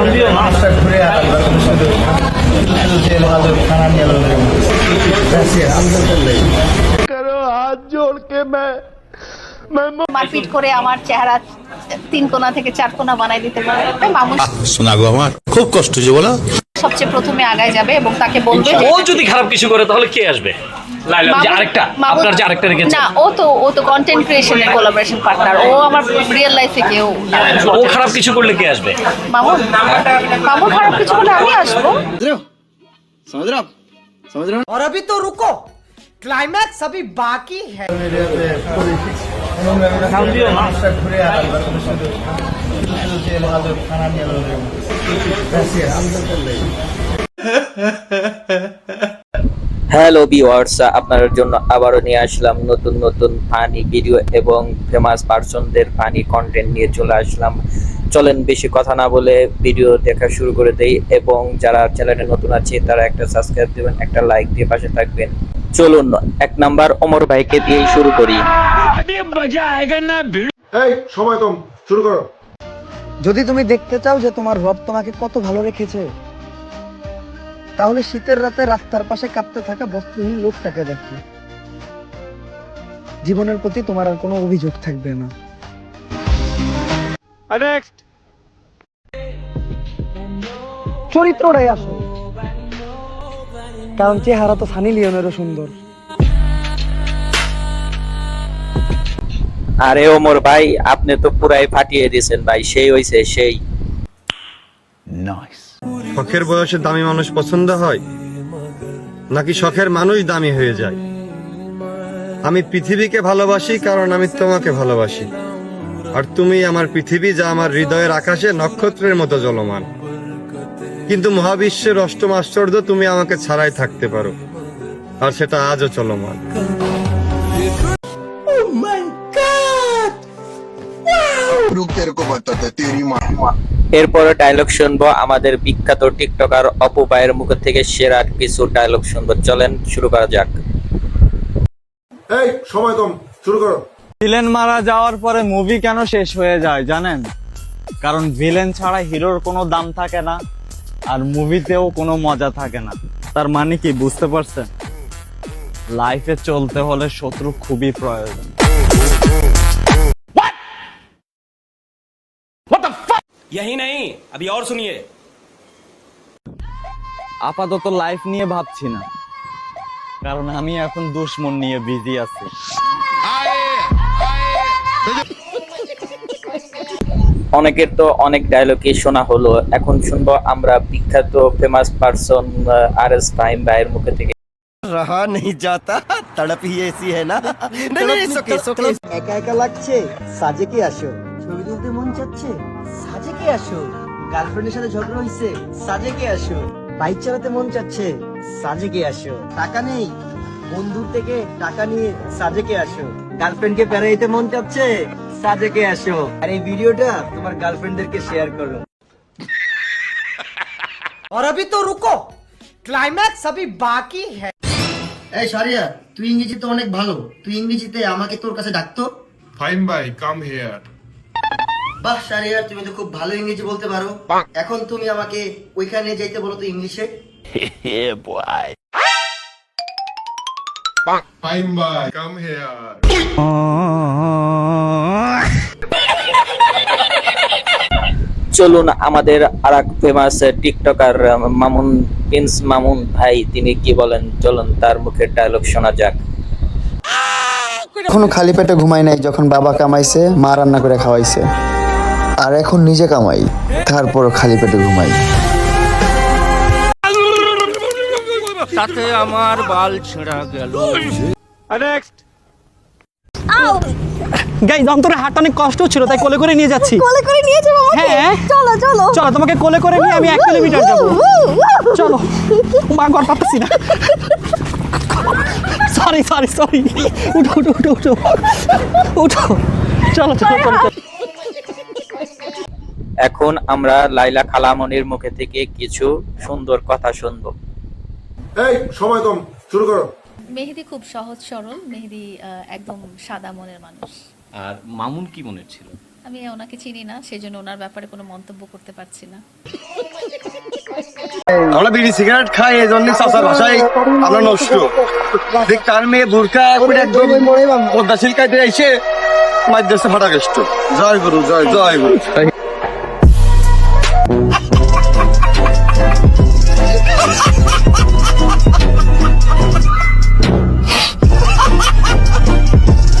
মানুষটা ঘুরে খানা নিয়ে লোক মারপিট করে আমার চেহারা তিন কোনা থেকে চার কোনা বানাই দিতে পারে তাই মামুন শোনা গো আমার খুব কষ্ট হচ্ছে বলো সবচেয়ে প্রথমে আগায় যাবে এবং তাকে বলবে যে ও যদি খারাপ কিছু করে তাহলে কে আসবে লাইলা যে মামুন- আরেকটা মামুন- আপনার যে আরেকটা রেখেছে না ও তো ও তো কন্টেন্ট ক্রিয়েশনের কোলাবোরেশন পার্টনার ও আমার রিয়েল লাইফে কেউ না। ও খারাপ কিছু করলে কে আসবে মামুন মামুন খারাপ কিছু করলে আমি আসবো और अभी तो रुको क्लाइमैक्स अभी बाकी है হ্যালো ভিউয়ার্স আপনাদের জন্য আবারও নিয়ে আসলাম নতুন নতুন ফানি ভিডিও এবং ফেমাস পার্সনদের ফানি কন্টেন্ট নিয়ে চলে আসলাম। চলেন বেশি কথা না বলে ভিডিও দেখা শুরু করে দেই এবং যারা চ্যানেলে নতুন আছে, তারা একটা সাবস্ক্রাইব দিবেন, একটা লাইক দিয়ে পাশে থাকবেন। চলুন, এক নাম্বার অমর ভাইকে দিয়েই শুরু করি। এই সময় কম শুরু করো। যদি তুমি দেখতে চাও যে তোমার রব তোমাকে কত ভালো রেখেছে তাহলে শীতের রাতে রাস্তার পাশে কাঁপতে থাকা বস্ত্রহীন লোকটাকে দেখো। জীবনের প্রতি তোমার আর কোনো অভিযোগ থাকবে না। চরিত্রটাই আসো কারণ চেহারা তো সানি লিওনেরও সুন্দর। আরে ওমর ভাই আপনি তো পুরাই ফাটিয়ে দিয়েছেন ভাই সেই হইছে সেই। নাইস শখের বয়সে দামি মানুষ পছন্দ হয়? নাকি শখের মানুষ দামি হয়ে যায়? আমি পৃথিবীকে ভালোবাসি কারণ আমি তোমাকে ভালোবাসি। আর তুমি আমার পৃথিবী যা আমার হৃদয়ের আকাশে নক্ষত্রের মতো জলমান। কিন্তু মহাবিশ্বের অষ্টম আশ্চর্য তুমি আমাকে ছাড়াই থাকতে পারো। আর সেটা আজও চলমান। এরপরে ডায়লগ শুনব আমাদের বিখ্যাত টিকটকার অপু ভাইয়ের মুখ থেকে সেরা কিছু ডায়লগ শুনব। চলেন শুরু করা যাক। এই সময় কম শুরু করো। ভিলেন মারা যাওয়ার পরে মুভি কেন শেষ হয়ে যায় জানেন? কারণ ভিলেন ছাড়া হিরোর কোনো দাম থাকে না আর মুভিতেও কোনো মজা থাকে না। তার মানে কি বুঝতে পারছেন? লাইফে চলতে হলে শত্রু খুবই প্রয়োজন। यही नहीं अभी और सुनिए আপাতত লাইফ নিয়ে ভাবছি না কারণ আমি এখন দুশ্মন নিয়ে বিজি আছি অনেকের তো অনেক ডায়লগই শোনা হলো এখন শুনবো আমরা বিখ্যাত famous person R S Fahim ভাইয়ের মুখে থেকে रहा नहीं जाता तड़प ही ऐसी है ना नहीं नहीं it's okay, it's okay. একা একা লাগছে সাজে কি আসো ছবি তুলতে মন চাচ্ছে সাজে কি আসো গার্লফ্রেন্ডের সাথে ঝগড়া হইছে সাজে কি আসো বাইক চালাতে মন চাচ্ছে সাজে কি আসো টাকা নেই বন্ধুর থেকে টাকা নিয়ে সাজে কে আসো গার্লফ্রেন্ডকে বেড়াইতে মন চাচ্ছে সাজে কে আসো আর এই ভিডিওটা তোমার গার্লফ্রেন্ডদেরকে শেয়ার করো और अभी तो रुको क्लाइमैक्स अभी बाकी है এই সারিয়া তুই ইংরেজিতে অনেক ভালো তুই ইংরেজিতে আমাকে তোর কাছে ডাকতো ফাইন ভাই কাম হিয়ার বাহ সারিয়া তুমি তো খুব ভালো ইংরেজি বলতে পারো। এখন তুমি আমাকে ওইখানে যাইতে বলো তো ইংলিশে। কাম হিয়ার চলুন আমাদের আর এক famous tiktoker Mamun Prince Mamun ভাই তিনি কি বলেন? চলুন তার মুখের ডায়লগ শোনা যাক। এখনও খালি পেটে ঘুমাই নাই যখন বাবা কামাইছে মা রান্না করে খাওয়াইছে। আর এখন নিজে কামাই তারপর খালি পেটে ঘুমাই। গাইজ অন্তরে হাঁটা অনেক কষ্ট ছিল তাই কোলে করে নিয়ে যাচ্ছি। কোলে করে নিয়ে যাব আমাকে? হ্যাঁ। চলো চলো। চলো তোমাকে কোলে করে নিয়ে আমি এক কিলোমিটার যাব। চলো। মা ঘর পাচ্ছি না। সরি সরি সরি উঠো উঠো উঠো উঠো। উঠো। চলো চলো চলো চলো। এখন আমরা লাইলা খালামনির মুখে থেকে কিছু সুন্দর কথা শুনব। এই সময় কম শুরু করো। মেহেদি খুব সহজ সরল মেহেদি একদম সাদা মনের মানুষ। আর মামুন কি মনে ছিল? আমি ওনাকে চিনি না সেজন্য ওনার ব্যাপারে কোনো মন্তব্য করতে পারছি না। আমরা বিড়ি সিগারেট খাই এই জন্য চাষা ভাষায় আমরা নষ্ট। দেখ তার মেয়ে বুরকা একদম পদ্মাশীল কাটে এসে মাদ্রাসা ফাটা গেষ্ট জয় গুরু জয় জয় গুরু।